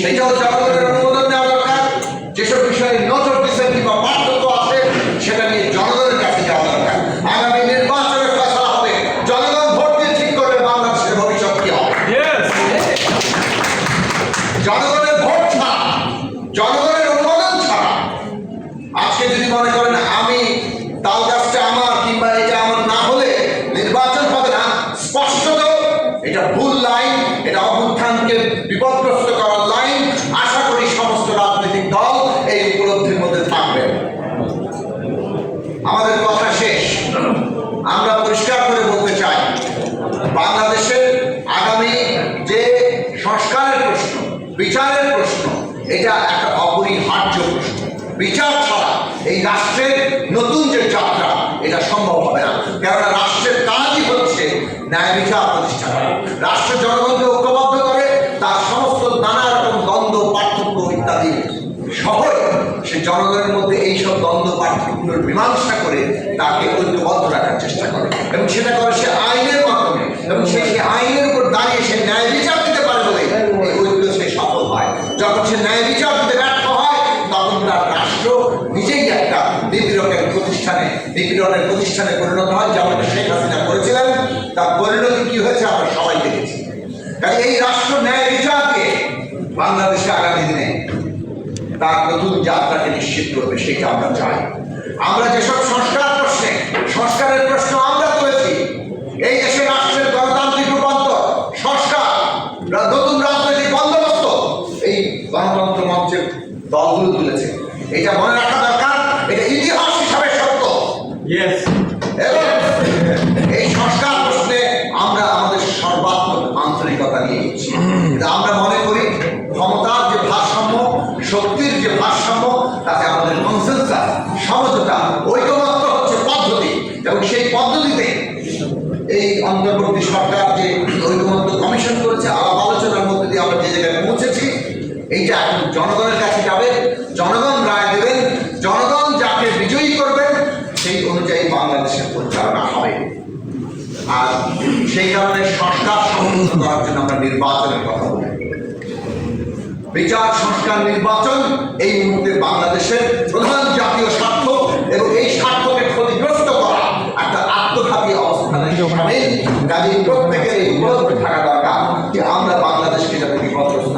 সেটাও জনগণের অনুমোদন দেওয়া দরকার। যেসব বিষয়ে নজর দিচ্ছেন কিংবা পার্থক্য আছে সেটা নিয়ে জনগণের কাছে যাওয়া দরকার। আগামী নির্বাচনের কথা হবে। জনগণ ভোট দিয়ে ঠিক করবে বাংলাদেশের ভবিষ্যৎ কি হবে? জনগণের ভোট ছাড়া জনগণের অনুমোদন ছাড়া আজকে যদি মনে করেন আমি তাল গাছটা আমার কিংবা এটা আমার না হলে নির্বাচন হবে না স্পষ্টত এটা ভুল লাইন এটা অভ্যুত্থানকে বাংলাদেশের আগামী যে সংস্কারের প্রশ্ন, বিচারের প্রশ্ন, এটা একটা অপরিহার্য প্রশ্ন। বিচার ছাড়া এই রাষ্ট্রের নতুন যে যাত্রা, এটা সম্ভব হবে না। কেননা রাষ্ট্রের কাজই হচ্ছে ন্যায় বিচার প্রতিষ্ঠা করা। রাষ্ট্র জনগণকে ঐক্যবদ্ধ করে তার সমস্ত নানা রকম দ্বন্দ্ব, পার্থক্য ইত্যাদি সহজ সে জনগণের মধ্যে এইসব দ্বন্দ্ব, পার্থক্যগুলোর মীমাংসা করে তাকে ঐক্যবদ্ধ রাখার চেষ্টা করে এবং সেটা করে সে আইনের মাধ্যমে, এবং সে সেই আইনের উপর দাঁড়িয়ে সে ন্যায় বিচার দিতে পারে বলে ঐক্য সে সফল হয়। যখন সে ন্যায় বিচার দিতে ব্যর্থ হয়, তখন তার রাষ্ট্র নিজেই একটা নিপীড়কের প্রতিষ্ঠানে নিপীড়নের প্রতিষ্ঠানে পরিণত হয় যেমন শেখ হাসিনা করেছিলেন। তার পরিণতি কি হয়েছে আমরা সবাই দেখেছি। কাজে এই রাষ্ট্র ন্যায় বিচারকে বাংলাদেশে আগামী দিনে তার নতুন যাত্রাকে নিশ্চিত করবে, সেটা আমরা চাই। আমরা যেসব সংস্কার প্রশ্নে, সংস্কারের প্রশ্ন আমরা তুলেছি এই দেশে রাষ্ট্রের গণতান্ত্রিক রূপান্তর সংস্কার রা- নতুন রাজনৈতিক বন্দোবস্ত এই গণতন্ত্র মঞ্চের দলগুলো তুলেছে। এটা মনে রাখা দরকার এটা ইতিহাস হিসাবে সত্য। এবং এই সংস্কার প্রশ্নে আমরা আমাদের সর্বাত্মক আন্তরিকতা নিয়ে গেছি আমরা মনে করি ক্ষমতার যে ভারসাম্য শক্তির যে ভারসাম্য তাতে আমাদের কনসেন্সাস সমঝোতা ঐকমত্য হচ্ছে পদ্ধতি। এবং সেই পদ্ধতিতে এই অন্তর্বর্তী এইটা এখন জনগণের কাছে যাবে জনগণ রায় দেবেন জনগণ যাকে বিজয়ী করবেন সেই অনুযায়ী বাংলাদেশের পরিচালনা হবে। আর সেই কারণে সরকার সমন্বিত করার জন্য আমরা নির্বাচনের কথা বলি। বিচার সংস্কার নির্বাচন এই মুহূর্তে বাংলাদেশের প্রধান জাতীয় স্বার্থ এবং এই স্বার্থকে ক্ষতিগ্রস্ত করা একটা আত্মঘাতী অবস্থানে কাজে প্রত্যেকের এই উপলব্ধ থাকা দরকার যে আমরা বাংলাদেশকে যাতে বিপদগ্রস্ত